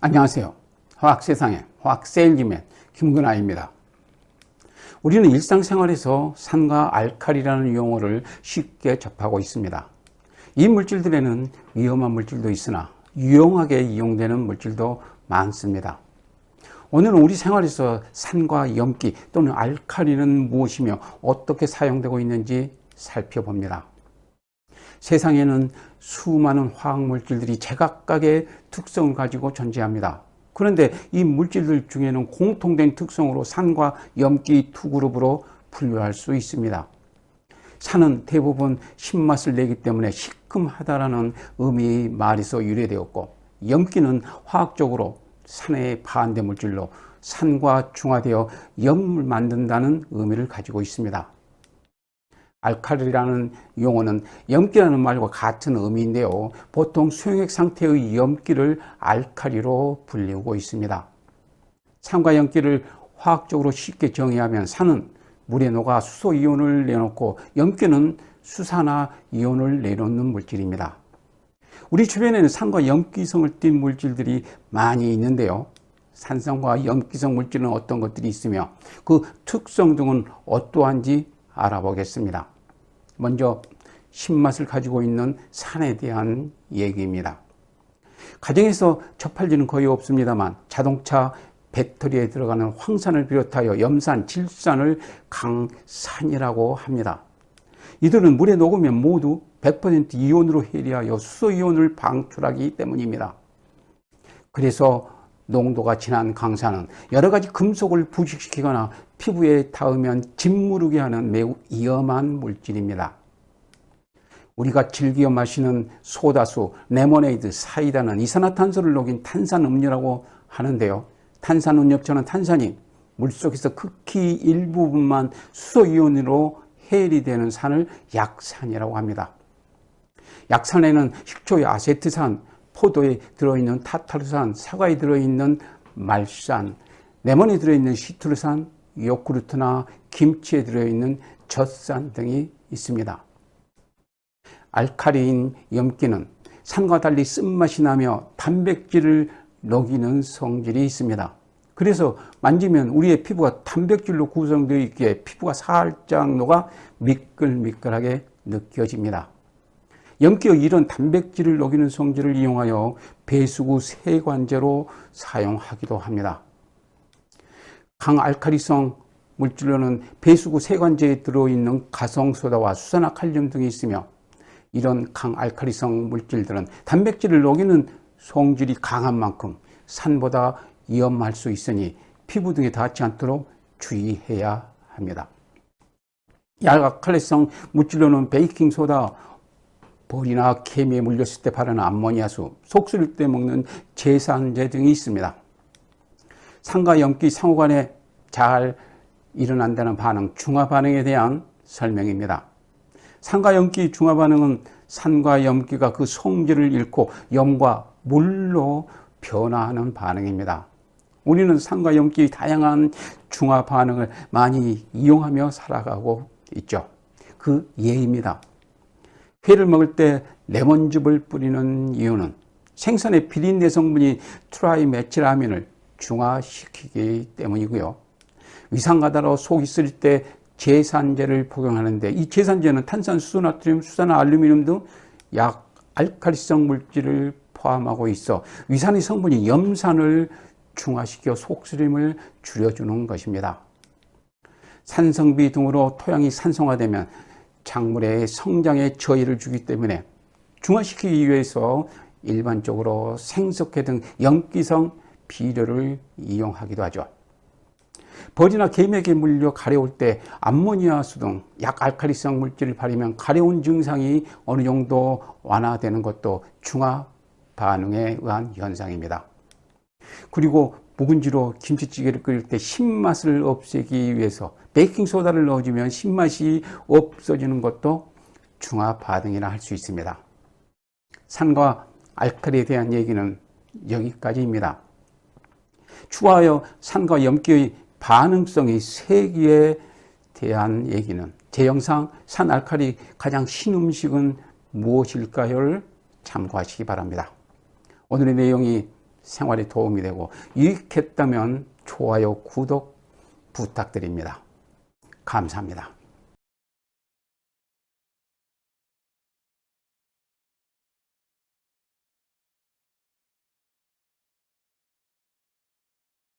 안녕하세요. 화학세상의 화학세일기맨 김근아입니다. 우리는 일상생활에서 산과 알칼리라는 용어를 쉽게 접하고 있습니다. 이 물질들에는 위험한 물질도 있으나 유용하게 이용되는 물질도 많습니다. 오늘은 우리 생활에서 산과 염기 또는 알칼리는 무엇이며 어떻게 사용되고 있는지 살펴봅니다. 세상에는 수많은 화학 물질들이 제각각의 특성을 가지고 존재합니다. 그런데 이 물질들 중에는 공통된 특성으로 산과 염기 두 그룹으로 분류할 수 있습니다. 산은 대부분 신맛을 내기 때문에 시큼하다라는 의미 말에서 유래되었고 염기는 화학적으로 산의 반대 물질로 산과 중화되어 염을 만든다는 의미를 가지고 있습니다. 알칼리라는 용어는 염기라는 말과 같은 의미인데요. 보통 수용액 상태의 염기를 알칼리로 불리고 있습니다. 산과 염기를 화학적으로 쉽게 정의하면 산은 물에 녹아 수소 이온을 내놓고 염기는 수산화 이온을 내놓는 물질입니다. 우리 주변에는 산과 염기성을 띤 물질들이 많이 있는데요. 산성과 염기성 물질은 어떤 것들이 있으며 그 특성 등은 어떠한지 알아보겠습니다. 먼저 신맛을 가지고 있는 산에 대한 얘기입니다. 가정에서 접할 일은 거의 없습니다만 자동차 배터리에 들어가는 황산을 비롯하여 염산, 질산을 강산이라고 합니다. 이들은 물에 녹으면 모두 100% 이온으로 해리하여 수소 이온을 방출하기 때문입니다. 그래서 농도가 진한 강산은 여러 가지 금속을 부식시키거나 피부에 닿으면 짓무르게 하는 매우 위험한 물질입니다. 우리가 즐겨 마시는 소다수, 레모네이드, 사이다는 이산화탄소를 녹인 탄산음료라고 하는데요. 탄산음료처럼 탄산이 물속에서 극히 일부분만 수소이온으로 해일이 되는 산을 약산이라고 합니다. 약산에는 식초의 아세트산, 포도에 들어있는 타타르산, 사과에 들어있는 말산, 레몬에 들어있는 시트루산, 요구르트나 김치에 들어있는 젖산 등이 있습니다. 알칼리인 염기는 산과 달리 쓴맛이 나며 단백질을 녹이는 성질이 있습니다. 그래서 만지면 우리의 피부가 단백질로 구성되어 있기에 피부가 살짝 녹아 미끌미끌하게 느껴집니다. 염기의 이런 단백질을 녹이는 성질을 이용하여 배수구 세관제로 사용하기도 합니다. 강알칼리성 물질로는 배수구 세관제에 들어있는 가성소다와 수산화 칼륨 등이 있으며 이런 강알칼리성 물질들은 단백질을 녹이는 성질이 강한 만큼 산보다 위험할 수 있으니 피부 등에 닿지 않도록 주의해야 합니다. 약알칼리성 물질로는 베이킹소다, 벌이나 케미에 물렸을 때 바르는 암모니아수, 속쓰릴 때 먹는 제산제 등이 있습니다. 산과 염기 상호간에 잘 일어난다는 반응, 중화 반응에 대한 설명입니다. 산과 염기 중화 반응은 산과 염기가 그 성질을 잃고 염과 물로 변화하는 반응입니다. 우리는 산과 염기의 다양한 중화 반응을 많이 이용하며 살아가고 있죠. 그 예입니다. 회를 먹을 때 레몬즙을 뿌리는 이유는 생선의 비린내 성분이 트라이메틸아민을 중화시키기 때문이고요. 위산가다로 속이 쓰릴 때 제산제를 복용하는데 이 제산제는 탄산, 수소, 나트륨, 수산화, 알루미늄 등 약 알칼리성 물질을 포함하고 있어 위산의 성분이 염산을 중화시켜 속쓰림을 줄여주는 것입니다. 산성비 등으로 토양이 산성화되면 작물의 성장에 저해를 주기 때문에 중화시키기 위해서 일반적으로 생석회 등 염기성 비료를 이용하기도 하죠. 벌이나 개미에게 물려 가려울 때 암모니아수 등 약알칼리성 물질을 바르면 가려운 증상이 어느 정도 완화되는 것도 중화 반응에 의한 현상입니다. 그리고 묵은지로 김치찌개를 끓일 때 신맛을 없애기 위해서 베이킹소다를 넣어주면 신맛이 없어지는 것도 중화 반응이라 할 수 있습니다. 산과 알칼리에 대한 얘기는 여기까지입니다. 추가하여 산과 염기의 반응성의 세기에 대한 얘기는 제 영상 산 알칼리 가장 신음식은 무엇일까요를 참고하시기 바랍니다. 오늘의 내용이 생활에 도움이 되고 유익했다면 좋아요, 구독 부탁드립니다. 감사합니다.